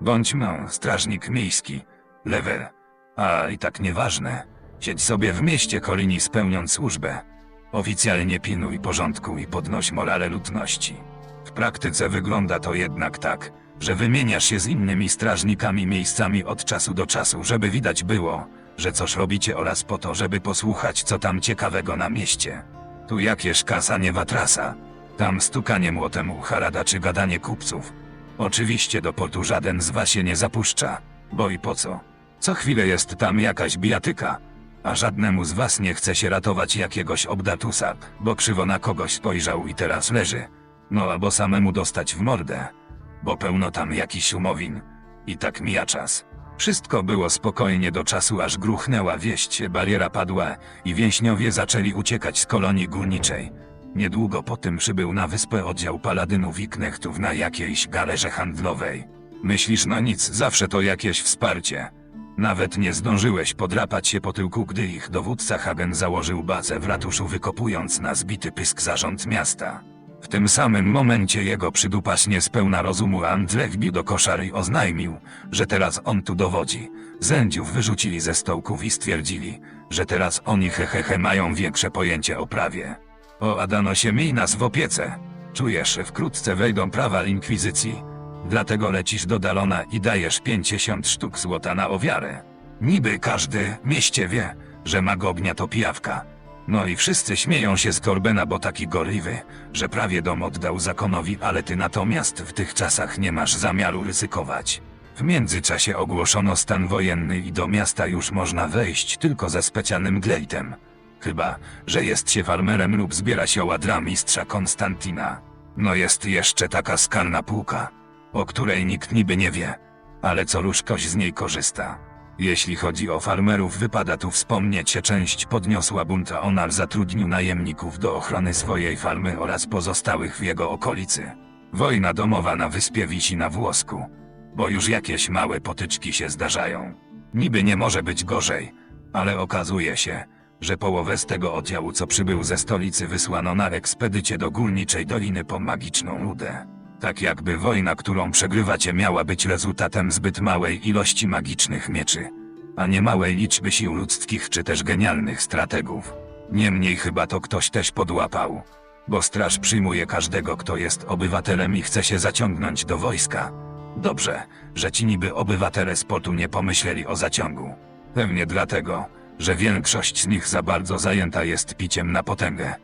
Bądź mną, strażnik miejski. Level. A i tak nieważne. Siedź sobie w mieście Kolini spełniąc służbę. Oficjalnie pilnuj porządku i podnoś morale ludności. W praktyce wygląda to jednak tak, że wymieniasz się z innymi strażnikami miejscami od czasu do czasu, żeby widać było, że coś robicie oraz po to, żeby posłuchać co tam ciekawego na mieście. Tu jakieś kasanie watrasa, tam stukanie młotem u harada czy gadanie kupców. Oczywiście do portu żaden z was się nie zapuszcza, bo i po co? Co chwilę jest tam jakaś bijatyka, a żadnemu z was nie chce się ratować jakiegoś obdatusa, bo krzywo na kogoś spojrzał i teraz leży. No albo samemu dostać w mordę, bo pełno tam jakiś umowin. I tak mija czas. Wszystko było spokojnie do czasu, aż gruchnęła wieść, bariera padła i więźniowie zaczęli uciekać z kolonii górniczej. Niedługo po tym przybył na wyspę oddział paladynów i knechtów na jakiejś galerze handlowej. Myślisz, no nic, zawsze to jakieś wsparcie. Nawet nie zdążyłeś podrapać się po tyłku, gdy ich dowódca Hagen założył bazę w ratuszu, wykopując na zbity pysk zarząd miasta. W tym samym momencie jego przydupas niespełna rozumu Andrzej wbił do koszary oznajmił, że teraz on tu dowodzi. Zędziów wyrzucili ze stołków i stwierdzili, że teraz oni hehehe mają większe pojęcie o prawie. O Adano się miej nas w opiece. Czujesz, że wkrótce wejdą prawa inkwizycji. Dlatego lecisz do Dalona i dajesz 50 sztuk złota na ofiarę. Niby każdy mieście wie, że mag ognia to pijawka. No i wszyscy śmieją się z Corbena, bo taki gorliwy, że prawie dom oddał zakonowi, ale ty natomiast w tych czasach nie masz zamiaru ryzykować. W międzyczasie ogłoszono stan wojenny i do miasta już można wejść tylko ze specjalnym glejtem. Chyba, że jest się farmerem lub zbiera się dla mistrza Konstantina. No jest jeszcze taka skalna półka, o której nikt niby nie wie, ale co rusz ktoś z niej korzysta. Jeśli chodzi o farmerów, wypada tu wspomnieć, że część podniosła bunt, a Onar zatrudnił najemników do ochrony swojej farmy oraz pozostałych w jego okolicy. Wojna domowa na wyspie wisi na włosku, bo już jakieś małe potyczki się zdarzają. Niby nie może być gorzej, ale okazuje się, że połowę z tego oddziału, co przybył ze stolicy, wysłano na ekspedycie do Górniczej Doliny po magiczną ludę. Tak jakby wojna, którą przegrywacie, miała być rezultatem zbyt małej ilości magicznych mieczy, a nie małej liczby sił ludzkich czy też genialnych strategów. Niemniej chyba to ktoś też podłapał, bo straż przyjmuje każdego, kto jest obywatelem i chce się zaciągnąć do wojska. Dobrze, że ci niby obywatele sportu nie pomyśleli o zaciągu. Pewnie dlatego, że większość z nich za bardzo zajęta jest piciem na potęgę,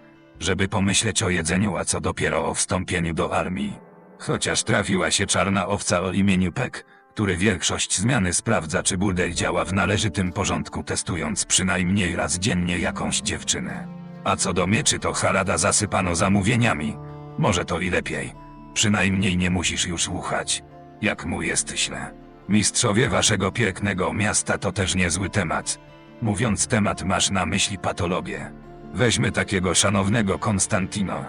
żeby pomyśleć o jedzeniu, a co dopiero o wstąpieniu do armii. Chociaż trafiła się czarna owca o imieniu Pek, który większość zmiany sprawdza, czy burdel działa w należytym porządku, testując przynajmniej raz dziennie jakąś dziewczynę. A co do mieczy, to Harada zasypano zamówieniami. Może to i lepiej. Przynajmniej nie musisz już słuchać, jak mu jest źle. Mistrzowie waszego pięknego miasta to też niezły temat. Mówiąc temat, masz na myśli patologię. Weźmy takiego szanownego Konstantino.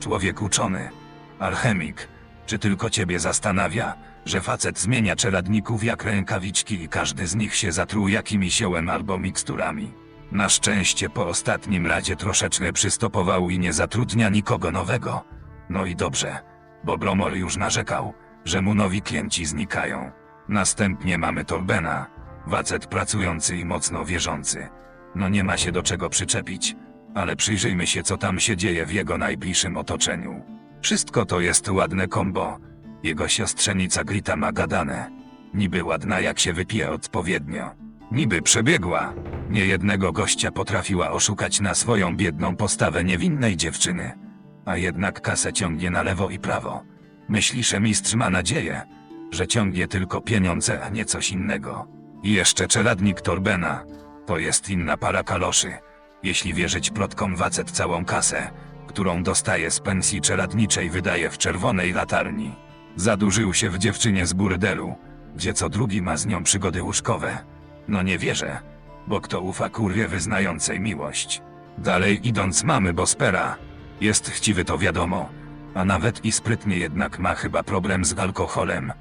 Człowiek uczony. Alchemik. Czy tylko ciebie zastanawia, że facet zmienia czeladników jak rękawiczki i każdy z nich się zatruł jakimiś siołem albo miksturami? Na szczęście po ostatnim radzie troszeczkę przystopował i nie zatrudnia nikogo nowego. No i dobrze, bo Bromor już narzekał, że mu nowi klienci znikają. Następnie mamy Torbena, facet pracujący i mocno wierzący. No nie ma się do czego przyczepić, ale przyjrzyjmy się co tam się dzieje w jego najbliższym otoczeniu. Wszystko to jest ładne kombo. Jego siostrzenica Grita ma gadane. Niby ładna jak się wypije odpowiednio. Niby przebiegła. Niejednego gościa potrafiła oszukać na swoją biedną postawę niewinnej dziewczyny. A jednak kasę ciągnie na lewo i prawo. Myśli, że mistrz ma nadzieję, że ciągnie tylko pieniądze, a nie coś innego. I jeszcze czeladnik Torbena. To jest inna para kaloszy. Jeśli wierzyć plotkom wacet całą kasę, którą dostaje z pensji czeladniczej wydaje w czerwonej latarni. Zadłużył się w dziewczynie z burdelu, gdzie co drugi ma z nią przygody łóżkowe. No nie wierzę, bo kto ufa kurwie wyznającej miłość. Dalej idąc mamy Bospera. Jest chciwy to wiadomo, a nawet i sprytnie jednak ma chyba problem z alkoholem.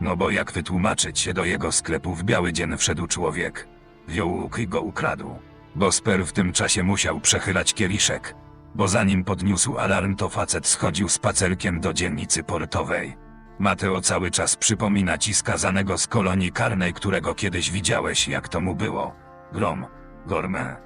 No bo jak wytłumaczyć się do jego sklepu w biały dzień wszedł człowiek. Wziął łuk i go ukradł. Bosper w tym czasie musiał przechylać kieliszek, bo zanim podniósł alarm to facet schodził spacerkiem do dzielnicy portowej. Mateo cały czas przypomina ci skazanego z kolonii karnej, którego kiedyś widziałeś, jak to mu było. Grom, Gorme,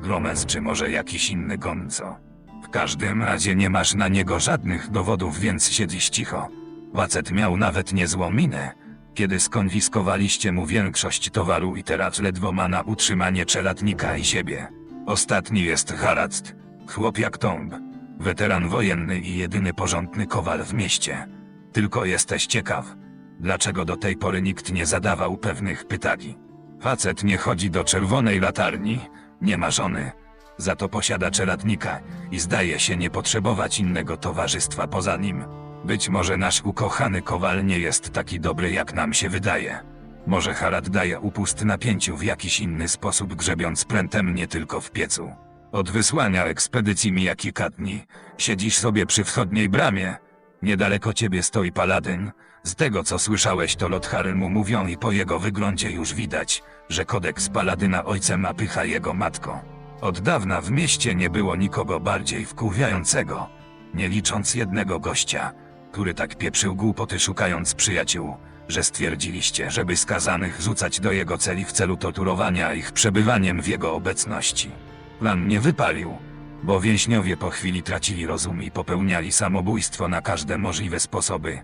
Gromez czy może jakiś inny gonco. W każdym razie nie masz na niego żadnych dowodów, więc siedzisz cicho. Facet miał nawet niezłą minę, kiedy skonfiskowaliście mu większość towaru i teraz ledwo ma na utrzymanie czeladnika i siebie. Ostatni jest Haracd, chłop jak Tomb, weteran wojenny i jedyny porządny kowal w mieście. Tylko jesteś ciekaw, dlaczego do tej pory nikt nie zadawał pewnych pytań. Facet nie chodzi do czerwonej latarni, nie ma żony, za to posiada czeladnika i zdaje się nie potrzebować innego towarzystwa poza nim. Być może nasz ukochany kowal nie jest taki dobry jak nam się wydaje. Może Harad daje upust napięciu w jakiś inny sposób grzebiąc prętem nie tylko w piecu. Od wysłania ekspedycji mija kilka dni. Siedzisz sobie przy wschodniej bramie. Niedaleko ciebie stoi paladyn. Z tego co słyszałeś to Lothary mu mówią i po jego wyglądzie już widać, że kodeks paladyna ojcem a pycha jego matką. Od dawna w mieście nie było nikogo bardziej wkurwiającego, nie licząc jednego gościa, który tak pieprzył głupoty szukając przyjaciół, że stwierdziliście, żeby skazanych rzucać do jego celi w celu torturowania ich przebywaniem w jego obecności. Plan nie wypalił, bo więźniowie po chwili tracili rozum i popełniali samobójstwo na każde możliwe sposoby.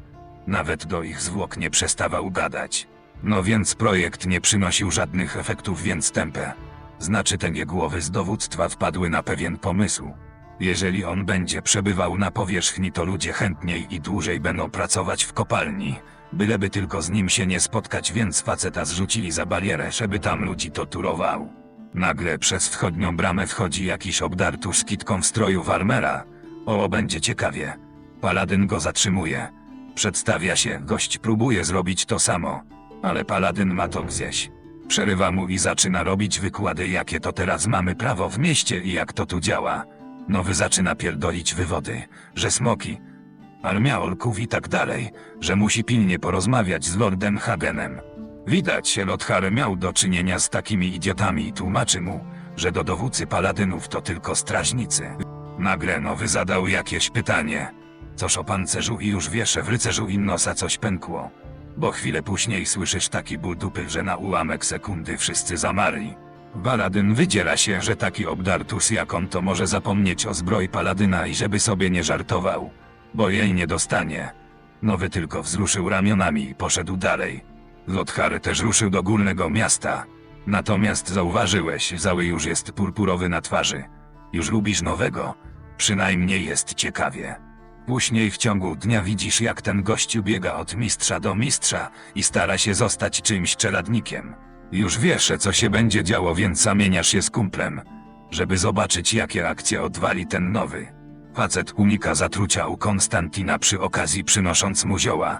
Nawet do ich zwłok nie przestawał gadać. No więc projekt nie przynosił żadnych efektów, więc tempę. Znaczy te głowy z dowództwa wpadły na pewien pomysł. Jeżeli on będzie przebywał na powierzchni, to ludzie chętniej i dłużej będą pracować w kopalni, byleby tylko z nim się nie spotkać, więc faceta zrzucili za barierę, żeby tam ludzi torturował. Nagle przez wschodnią bramę wchodzi jakiś obdartusz z w stroju farmera. O, będzie ciekawie. Paladyn go zatrzymuje. Przedstawia się, gość próbuje zrobić to samo, ale paladyn ma to gdzieś. Przerywa mu i zaczyna robić wykłady, jakie to teraz mamy prawo w mieście i jak to tu działa. Nowy zaczyna pierdolić wywody, że smoki, armia orków i tak dalej, że musi pilnie porozmawiać z Lordem Hagenem. Widać, Lothar miał do czynienia z takimi idiotami i tłumaczy mu, że do dowódcy paladynów to tylko strażnicy. Nagle nowy zadał jakieś pytanie. Coś o pancerzu i już wiesz, że w rycerzu Innosa coś pękło. Bo chwilę później słyszysz taki ból dupy, że na ułamek sekundy wszyscy zamarli. Paladyn wydziela się, że taki obdartus jak on to może zapomnieć o zbroi paladyna i żeby sobie nie żartował, bo jej nie dostanie. Nowy tylko wzruszył ramionami i poszedł dalej. Lothar też ruszył do górnego miasta. Natomiast zauważyłeś, zały już jest purpurowy na twarzy. Już lubisz nowego? Przynajmniej jest ciekawie. Później w ciągu dnia widzisz jak ten gościu biega od mistrza do mistrza i stara się zostać czymś czeladnikiem. Już wiesz, co się będzie działo, więc zamieniasz się z kumplem, żeby zobaczyć jakie akcje odwali ten nowy. Facet unika zatrucia u Konstantina przy okazji przynosząc mu zioła.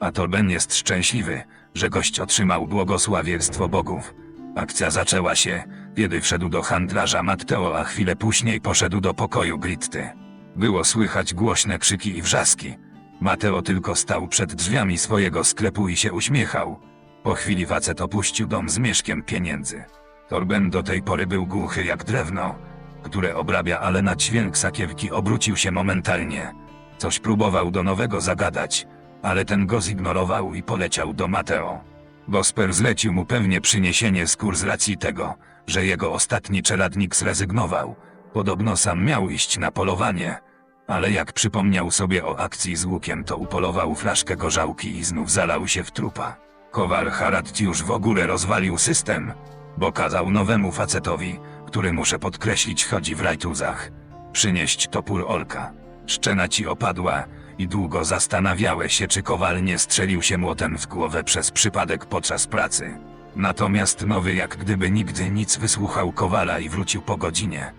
A to Ben jest szczęśliwy, że gość otrzymał błogosławieństwo bogów. Akcja zaczęła się, kiedy wszedł do handlarza Matteo, a chwilę później poszedł do pokoju Gritty. Było słychać głośne krzyki i wrzaski. Mateo tylko stał przed drzwiami swojego sklepu i się uśmiechał. Po chwili facet opuścił dom z mieszkiem pieniędzy. Torben do tej pory był głuchy jak drewno, które obrabia, ale na dźwięk sakiewki obrócił się momentalnie. Coś próbował do nowego zagadać, ale ten go zignorował i poleciał do Mateo. Bosper zlecił mu pewnie przyniesienie skór z racji tego, że jego ostatni czeladnik zrezygnował. Podobno sam miał iść na polowanie, ale jak przypomniał sobie o akcji z łukiem, to upolował flaszkę gorzałki i znów zalał się w trupa. Kowal Harad już w ogóle rozwalił system, bo kazał nowemu facetowi, który muszę podkreślić chodzi w rajtuzach, przynieść topór Olka. Szczena ci opadła i długo zastanawiałeś się, czy kowal nie strzelił się młotem w głowę przez przypadek podczas pracy. Natomiast nowy jak gdyby nigdy nic wysłuchał kowala i wrócił po godzinie.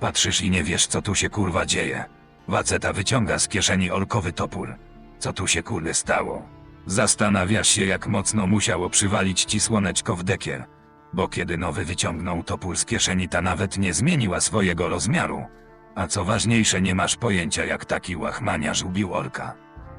Patrzysz i nie wiesz, co tu się kurwa dzieje. Waceta wyciąga z kieszeni olkowy topór. Co tu się kurde stało? Zastanawiasz się, jak mocno musiało przywalić ci słoneczko w dekiel. Bo kiedy nowy wyciągnął topór z kieszeni, ta nawet nie zmieniła swojego rozmiaru. A co ważniejsze, nie masz pojęcia, jak taki łachmaniarz ubił orka.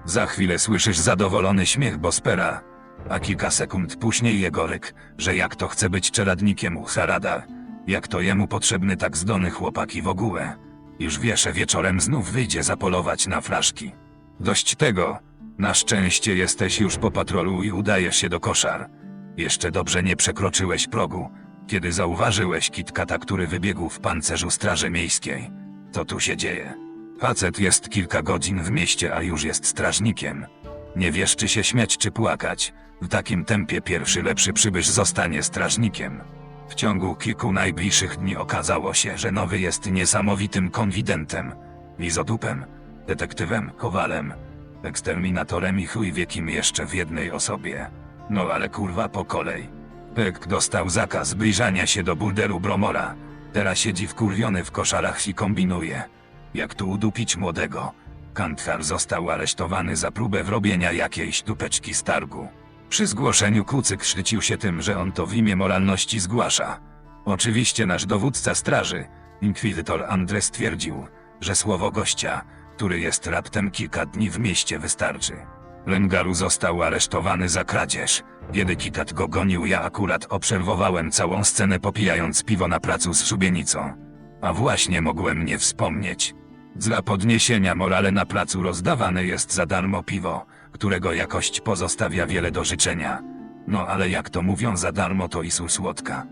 Za chwilę słyszysz zadowolony śmiech Bospera, a kilka sekund później jego ryk, że jak to chce być czeladnikiem u Harada, jak to jemu potrzebny tak zdolny chłopak i w ogóle. Już wiesz, że wieczorem znów wyjdzie zapolować na flaszki. Dość tego, Na szczęście jesteś już po patrolu i udajesz się do koszar. Jeszcze dobrze nie przekroczyłeś progu, kiedy zauważyłeś kitkata, który wybiegł w pancerzu straży miejskiej. Co tu się dzieje? Facet jest kilka godzin w mieście, a już jest strażnikiem. Nie wiesz, czy się śmiać, czy płakać. W takim tempie pierwszy lepszy przybysz zostanie strażnikiem. W ciągu kilku najbliższych dni okazało się, że nowy jest niesamowitym konfidentem, lizodupem, detektywem, kowalem, eksterminatorem i chuj wie kim jeszcze w jednej osobie. No ale kurwa po kolei. Pyk dostał zakaz zbliżania się do bulderu Bromora. Teraz siedzi wkurwiony w koszarach i kombinuje. Jak tu udupić młodego? Kanthar został aresztowany za próbę wrobienia jakiejś dupeczki z targu. Przy zgłoszeniu kucyk szczycił się tym, że on to w imię moralności zgłasza. Oczywiście nasz dowódca straży, inkwizytor Andre stwierdził, że słowo gościa, który jest raptem kilka dni w mieście wystarczy. Lengaru został aresztowany za kradzież. Kiedy Kitat go gonił, ja akurat obserwowałem całą scenę popijając piwo na placu z szubienicą. A właśnie mogłem nie wspomnieć. Dla podniesienia morale na placu rozdawane jest za darmo piwo, którego jakość pozostawia wiele do życzenia. No ale jak to mówią za darmo to i słodka.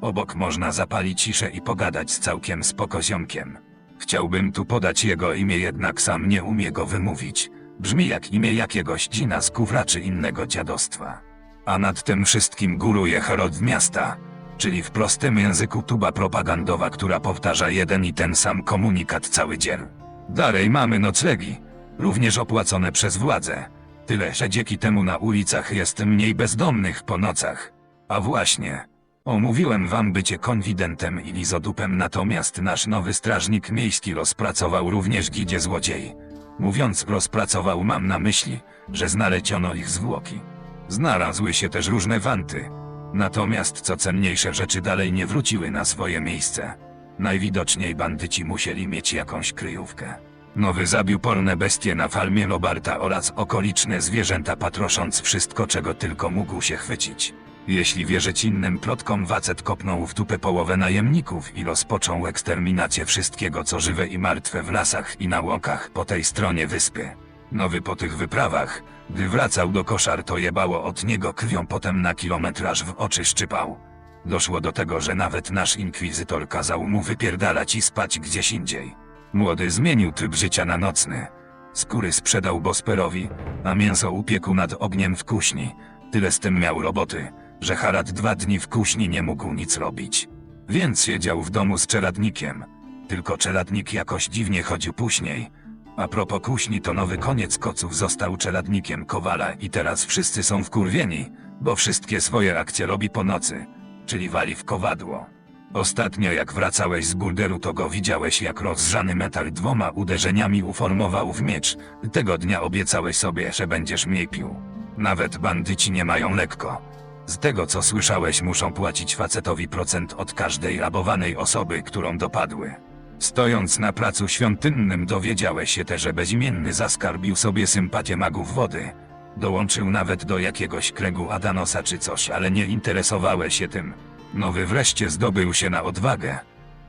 Obok można zapalić ciszę i pogadać z całkiem spoko ziomkiem. Chciałbym tu podać jego imię, jednak sam nie umie go wymówić. Brzmi jak imię jakiegoś dzina z kufra czy innego dziadostwa. A nad tym wszystkim góruje Herod miasta, czyli w prostym języku tuba propagandowa, która powtarza jeden i ten sam komunikat cały dzień. Dalej mamy noclegi, również opłacone przez władze. Tyle, że dzięki temu na ulicach jest mniej bezdomnych po nocach. A właśnie, omówiłem wam bycie konfidentem i lizodupem, natomiast nasz nowy strażnik miejski rozpracował również gidzie złodziei. Mówiąc rozpracował mam na myśli, że znaleziono ich zwłoki. Znalazły się też różne wanty. Natomiast co cenniejsze rzeczy dalej nie wróciły na swoje miejsce. Najwidoczniej bandyci musieli mieć jakąś kryjówkę. Nowy zabił polne bestie na farmie Lobarta oraz okoliczne zwierzęta patrosząc wszystko czego tylko mógł się chwycić. Jeśli wierzyć innym plotkom Wacet kopnął w dupę połowę najemników i rozpoczął eksterminację wszystkiego co żywe i martwe w lasach i na łokach po tej stronie wyspy. Nowy po tych wyprawach, gdy wracał do koszar to jebało od niego krwią potem na kilometraż w oczy szczypał. Doszło do tego, że nawet nasz inkwizytor kazał mu wypierdalać i spać gdzieś indziej. Młody zmienił tryb życia na nocny. Skóry sprzedał Bosperowi, a mięso upiekł nad ogniem w kuźni. Tyle z tym miał roboty, że Harad dwa dni w kuźni nie mógł nic robić. Więc siedział w domu z czeladnikiem. Tylko czeladnik jakoś dziwnie chodził później. A propos kuźni to nowy koniec koców został czeladnikiem Kowala i teraz wszyscy są wkurwieni, bo wszystkie swoje akcje robi po nocy, czyli wali w kowadło. Ostatnio jak wracałeś z bulderu to go widziałeś jak rozgrzany metal dwoma uderzeniami uformował w miecz. Tego dnia obiecałeś sobie, że będziesz mniej pił. Nawet bandyci nie mają lekko. Z tego co słyszałeś muszą płacić facetowi procent od każdej rabowanej osoby, którą dopadły. Stojąc na placu świątynnym dowiedziałeś się też, że bezimienny zaskarbił sobie sympatię magów wody. Dołączył nawet do jakiegoś kręgu Adanosa czy coś, ale nie interesowałeś się tym. Nowy wreszcie zdobył się na odwagę,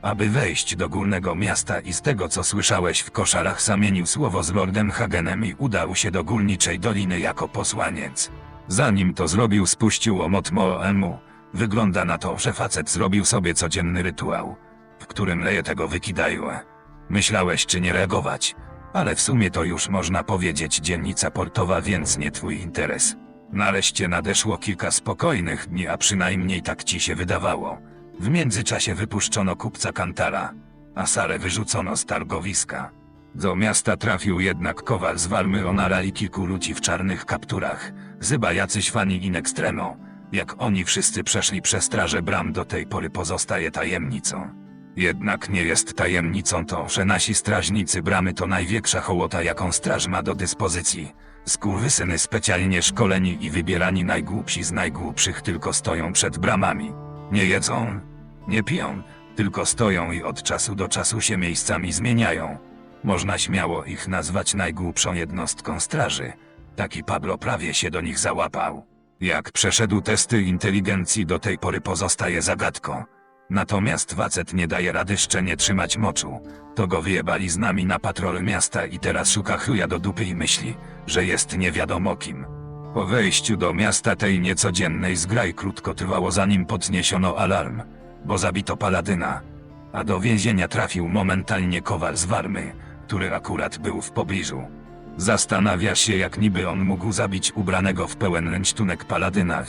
aby wejść do górnego miasta i z tego co słyszałeś w koszarach zamienił słowo z Lordem Hagenem i udał się do górniczej doliny jako posłaniec. Zanim to zrobił spuścił omot Moemu. Wygląda na to, że facet zrobił sobie codzienny rytuał, w którym leje tego wykidajłe. Myślałeś czy nie reagować, ale w sumie to już można powiedzieć dzielnica portowa, więc nie twój interes. Nareszcie nadeszło kilka spokojnych dni, a przynajmniej tak ci się wydawało. W międzyczasie wypuszczono kupca Kantara, a Sarę wyrzucono z targowiska. Do miasta trafił jednak kowal z Walmy Onara i kilku ludzi w czarnych kapturach, chyba jacyś fani in extremo. Jak oni wszyscy przeszli przez straże bram do tej pory pozostaje tajemnicą. Jednak nie jest tajemnicą to, że nasi strażnicy bramy to największa hołota jaką straż ma do dyspozycji. Skurwysyny specjalnie szkoleni i wybierani najgłupsi z najgłupszych tylko stoją przed bramami. Nie jedzą, nie piją, tylko stoją i od czasu do czasu się miejscami zmieniają. Można śmiało ich nazwać najgłupszą jednostką straży. Taki Pablo prawie się do nich załapał. Jak przeszedł testy inteligencji do tej pory pozostaje zagadką. Natomiast facet nie daje rady szczenie trzymać moczu. To go wyjebali z nami na patrol miasta i teraz szuka chuja do dupy i myśli, że jest nie wiadomo kim. Po wejściu do miasta tej niecodziennej zgraj krótko trwało zanim podniesiono alarm, bo zabito paladyna, a do więzienia trafił momentalnie kowal z Warmy, który akurat był w pobliżu. Zastanawia się jak niby on mógł zabić ubranego w pełen ręcztunek paladyna.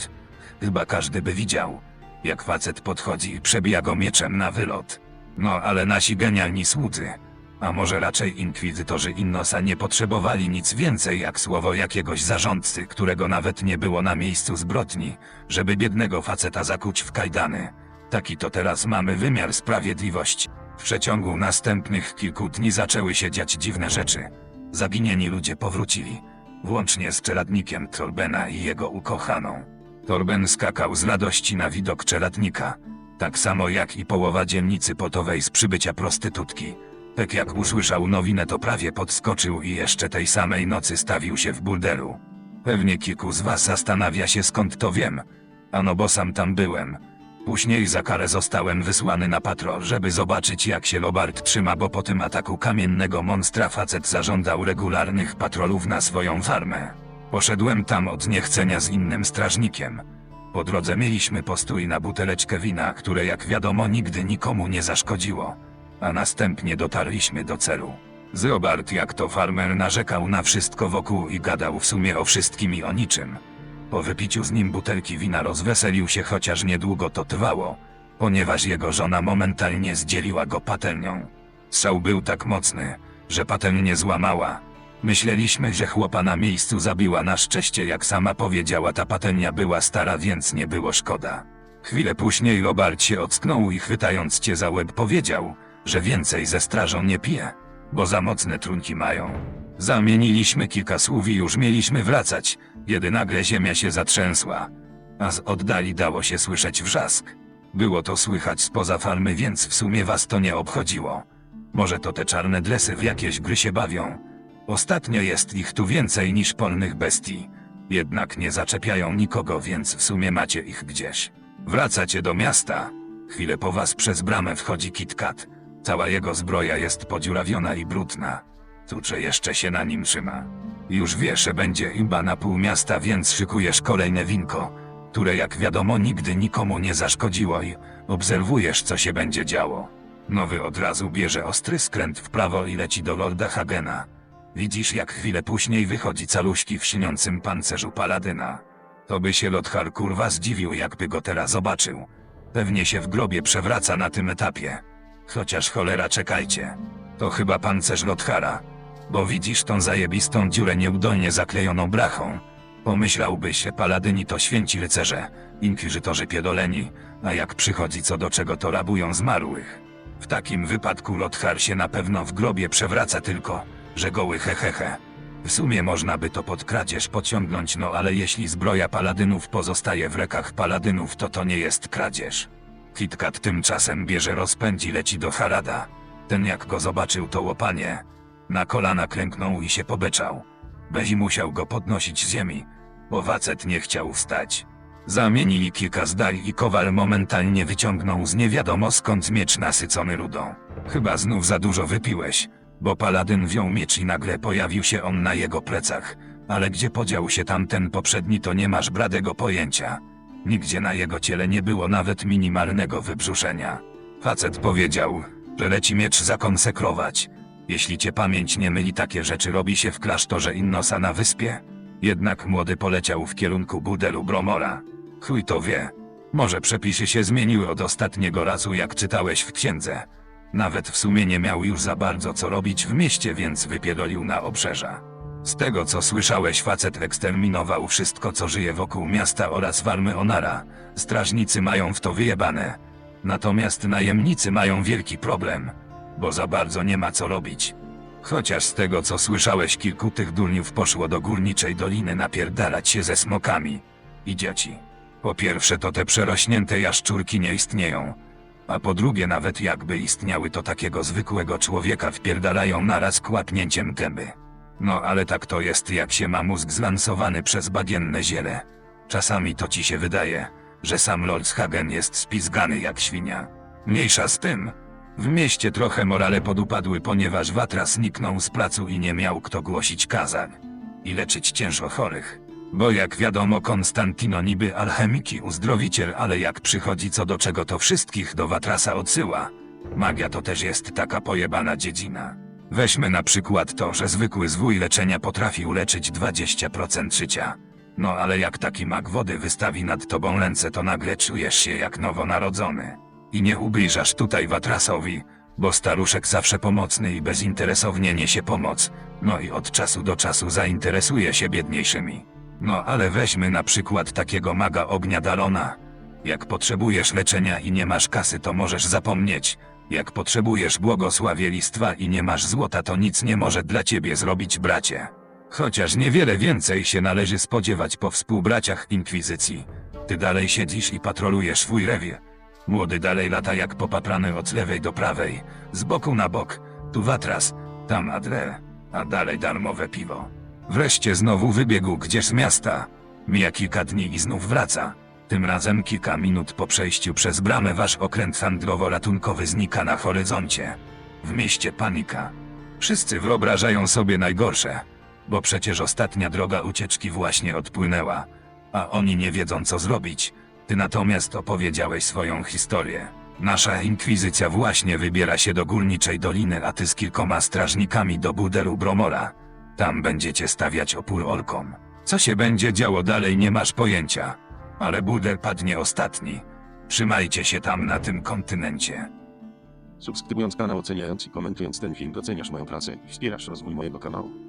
Chyba każdy by widział, jak facet podchodzi i przebija go mieczem na wylot. No ale nasi genialni słudzy, a może raczej inkwizytorzy Innosa nie potrzebowali nic więcej jak słowo jakiegoś zarządcy, którego nawet nie było na miejscu zbrodni, żeby biednego faceta zakuć w kajdany. Taki to teraz mamy wymiar sprawiedliwości. W przeciągu następnych kilku dni zaczęły się dziać dziwne rzeczy. Zaginieni ludzie powrócili, włącznie z czeladnikiem Torbena i jego ukochaną. Torben skakał z radości na widok czeladnika, tak samo jak i połowa dzielnicy potowej z przybycia prostytutki. Tak jak usłyszał nowinę to prawie podskoczył i jeszcze tej samej nocy stawił się w burdelu. Pewnie kilku z was zastanawia się skąd to wiem. Ano bo sam tam byłem. Później za karę zostałem wysłany na patrol, żeby zobaczyć jak się Lobart trzyma, bo po tym ataku kamiennego monstra facet zażądał regularnych patrolów na swoją farmę. Poszedłem tam od niechcenia z innym strażnikiem. Po drodze mieliśmy postój na buteleczkę wina, które jak wiadomo nigdy nikomu nie zaszkodziło. A następnie dotarliśmy do celu. Zobart jak to farmer narzekał na wszystko wokół i gadał w sumie o wszystkim i o niczym. Po wypiciu z nim butelki wina rozweselił się, chociaż niedługo to trwało, ponieważ jego żona momentalnie zdzieliła go patelnią. Strzał był tak mocny, że patelnię złamała. Myśleliśmy, że chłopa na miejscu zabiła na szczęście, jak sama powiedziała, ta patelnia była stara, więc nie było szkoda. Chwilę później Robert się ocknął i chwytając cię za łeb powiedział, że więcej ze strażą nie pije, bo za mocne trunki mają. Zamieniliśmy kilka słów i już mieliśmy wracać, kiedy nagle ziemia się zatrzęsła, a z oddali dało się słyszeć wrzask. Było to słychać spoza farmy, więc w sumie was to nie obchodziło. Może to te czarne dresy w jakieś gry się bawią. Ostatnio jest ich tu więcej niż polnych bestii. Jednak nie zaczepiają nikogo, więc w sumie macie ich gdzieś. Wracacie do miasta. Chwilę po was przez bramę wchodzi KitKat. Cała jego zbroja jest podziurawiona i brudna. Tucze jeszcze się na nim trzyma. Już wie, że będzie imba na pół miasta, więc szykujesz kolejne winko, które jak wiadomo nigdy nikomu nie zaszkodziło i obserwujesz co się będzie działo. Nowy od razu bierze ostry skręt w prawo i leci do Lorda Hagena. Widzisz jak chwilę później wychodzi caluśki w śniącym pancerzu paladyna. To by się Lothar kurwa zdziwił jakby go teraz zobaczył. Pewnie się w grobie przewraca na tym etapie. Chociaż cholera czekajcie. To chyba pancerz Lothara. Bo widzisz tą zajebistą dziurę nieudolnie zaklejoną brachą. Pomyślałbyś, że paladyni to święci rycerze, inkwizytorzy piedoleni, a jak przychodzi co do czego to rabują zmarłych. W takim wypadku Lothar się na pewno w grobie przewraca tylko, że goły hehehe. W sumie można by to pod kradzież pociągnąć, no ale jeśli zbroja paladynów pozostaje w rękach paladynów, to to nie jest kradzież. KitKat tymczasem bierze rozpędzi leci do Harada. Ten jak go zobaczył to łopanie. Na kolana klęknął i się pobeczał. Bezi musiał go podnosić z ziemi, bo facet nie chciał wstać. Zamienili kilka zdań i kowal momentalnie wyciągnął z nie wiadomo skąd miecz nasycony rudą. Chyba znów za dużo wypiłeś, bo paladyn wziął miecz i nagle pojawił się on na jego plecach. Ale gdzie podział się tamten poprzedni to nie masz bradego pojęcia. Nigdzie na jego ciele nie było nawet minimalnego wybrzuszenia. Facet powiedział, że leci miecz zakonsekrować. Jeśli cię pamięć nie myli, takie rzeczy robi się w klasztorze Innosa na wyspie. Jednak młody poleciał w kierunku burdelu Bromora. Chuj to wie. Może przepisy się zmieniły od ostatniego razu, jak czytałeś w księdze. Nawet w sumie nie miał już za bardzo co robić w mieście, więc wypierdolił na obrzeża. Z tego co słyszałeś, facet eksterminował wszystko, co żyje wokół miasta oraz farmy Onara. Strażnicy mają w to wyjebane. Natomiast najemnicy mają wielki problem, bo za bardzo nie ma co robić. Chociaż z tego co słyszałeś, kilku tych durniów poszło do górniczej doliny napierdalać się ze smokami. Idzie ci. Po pierwsze to te przerośnięte jaszczurki nie istnieją. A po drugie nawet jakby istniały to takiego zwykłego człowieka wpierdalają naraz kłapnięciem gęby. No ale tak to jest jak się ma mózg zlansowany przez bagienne ziele. Czasami to ci się wydaje, że sam Lord Hagen jest spizgany jak świnia. Mniejsza z tym. W mieście trochę morale podupadły, ponieważ Watra zniknął z placu i nie miał kto głosić kazań i leczyć ciężko chorych. Bo jak wiadomo, Konstantino niby alchemik i uzdrowiciel, ale jak przychodzi co do czego, to wszystkich do Watrasa odsyła. Magia to też jest taka pojebana dziedzina. Weźmy na przykład to, że zwykły zwój leczenia potrafi uleczyć 20% życia. No ale jak taki mag wody wystawi nad tobą ręce, to nagle czujesz się jak nowonarodzony. I nie ubliżasz tutaj Watrasowi, bo staruszek zawsze pomocny i bezinteresownie niesie pomoc, no i od czasu do czasu zainteresuje się biedniejszymi. No ale weźmy na przykład takiego maga ognia Dalona. Jak potrzebujesz leczenia i nie masz kasy, to możesz zapomnieć. Jak potrzebujesz błogosławielistwa i nie masz złota, to nic nie może dla ciebie zrobić bracie. Chociaż niewiele więcej się należy spodziewać po współbraciach Inkwizycji. Ty dalej siedzisz i patrolujesz swój rewir. Młody dalej lata jak popaprany od lewej do prawej, z boku na bok, tu watras, tam adre, a dalej darmowe piwo. Wreszcie znowu wybiegł gdzieś z miasta. Mija kilka dni i znów wraca. Tym razem kilka minut po przejściu przez bramę wasz okręt handlowo-ratunkowy znika na horyzoncie. W mieście panika. Wszyscy wyobrażają sobie najgorsze, bo przecież ostatnia droga ucieczki właśnie odpłynęła, a oni nie wiedzą co zrobić. Ty natomiast opowiedziałeś swoją historię. Nasza inkwizycja właśnie wybiera się do Górniczej Doliny, a ty z kilkoma strażnikami do buderu Bromora. Tam będziecie stawiać opór orkom. Co się będzie działo dalej nie masz pojęcia. Ale buder padnie ostatni. Trzymajcie się tam na tym kontynencie. Subskrybując kanał, oceniając i komentując ten film, doceniasz moją pracę i wspierasz rozwój mojego kanału.